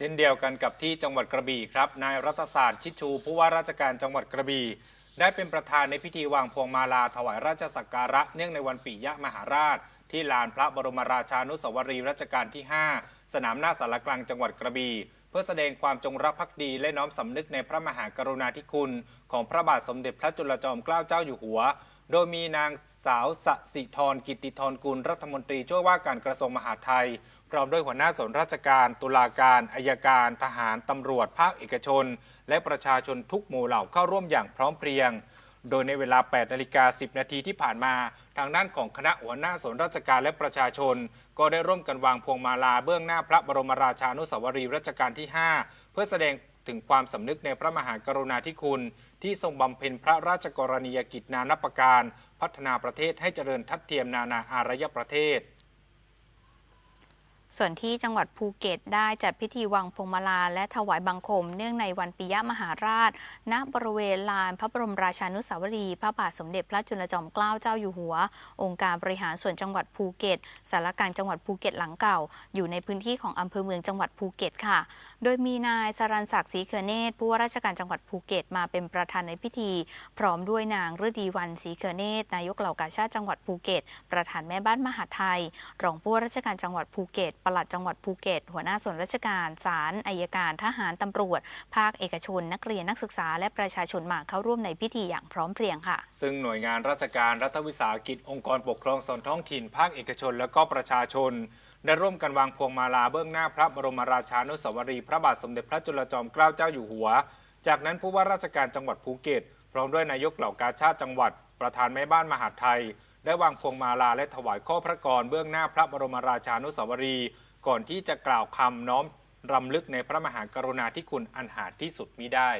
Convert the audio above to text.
ช่นเดียวกันกับที่จังหวัดกระบี่ครับนายรัฐศาสตร์ชิดชูผู้ว่าราชการจังหวัดกระบี่ได้เป็นประธานในพิธีวางพวงมาลาถวายราชสักการะเนื่องในวันปิยะมหาราช ที่ลานพระบรมราชานุสาวรีย์รัชกาลที่ 5 สนามหน้าสารกลางจังหวัดกระบี่เพื่อแสดงความจงรักภักดีและน้อมสำนึกในพระมหากรุณาธิคุณ ของพระบาทสมเด็จพระจุลจอมเกล้าเจ้าอยู่หัว โดยมีนางสาวสสิธรกิติธรกุลรัฐมนตรีช่วยว่าการกระทรวงมหาดไทย พร้อมด้วยหัวหน้าส่วนราชการ ตุลาการอายการ ทหารตำรวจภาคเอกชน และประชาชนทุกหมู่เหล่าเข้าร่วมอย่างพร้อมเพรียง โดยในเวลา 8นาฬิกา10 นาทีที่ผ่านมา ทางด้านของคณะหัวหน้าส่วนราชการและประชาชน ก็ได้ร่วมกันวางพวงมาลาเบื้องหน้าพระบรมราชานุสาวรีย์รัชกาลที่ 5 เพื่อแสดง ถึงความสำนึกในพระมหากรุณาธิคุณ ที่ทรงบำเพ็ญพระราชกรณียกิจนานับประการ พัฒนาประเทศให้เจริญทัดเทียมนานาอารยประเทศ ส่วนที่จังหวัดภูเก็ตได้จัดพิธีวางพวงมาลาและถวายบังคม เนื่องในวันปิยมหาราช ณ บริเวณลานพระบรมราชานุสาวรีย์พระบาทสมเด็จพระจุลจอมเกล้าเจ้าอยู่หัว องค์การบริหารส่วนจังหวัดภูเก็ตสารกางจังหวัดภูเก็ตหลังเก่า อยู่ในพื้นที่ของอำเภอเมืองจังหวัดภูเก็ตค่ะ โดยมีนายสรันศักดิ์ศรีเขือเนตผู้ว่าราชการจังหวัดภูเก็ตมาเป็นประธานในพิธี พร้อมด้วยนางฤดีวันศรีเขือเนตนายกเหล่ากาชาติจังหวัดภูเก็ต ประธานแม่บ้านมหาไทย รองผู้ว่าราชการจังหวัดภูเก็ตปลัดจังหวัดภูเก็ต หัวหน้าส่วนราชการศาลอายการทหารตำรวจ ภาคเอกชน นักเรียนนักศึกษา และประชาชนมาเข้าร่วมในพิธีอย่างพร้อมเพรียงค่ะ ซึ่งหน่วยงานราชการรัฐวิสาหกิจองค์กรปกครองส่วนท้องถิ่น ภาคเอกชน และก็ประชาชน ได้ร่วมกันวางพวงมาลาเบื้องหน้าพระบรมราชานุสาวรีย์พระบาทสมเด็จพระจุลจอมเกล้าเจ้าอยู่หัว จากนั้นผู้ว่าราชการจังหวัดภูเก็ตพร้อมด้วยนายกเหล่ากาชาติจังหวัด ประธานแม่บ้านมหาดไทย ได้วางพวงมาลาและถวายข้อพระกรเบื้องหน้าพระบรมราชานุสาวรีย์ก่อนที่จะกล่าวคำน้อมรำลึกในพระมหากรุณาธิคุณอันหาที่สุดมิได้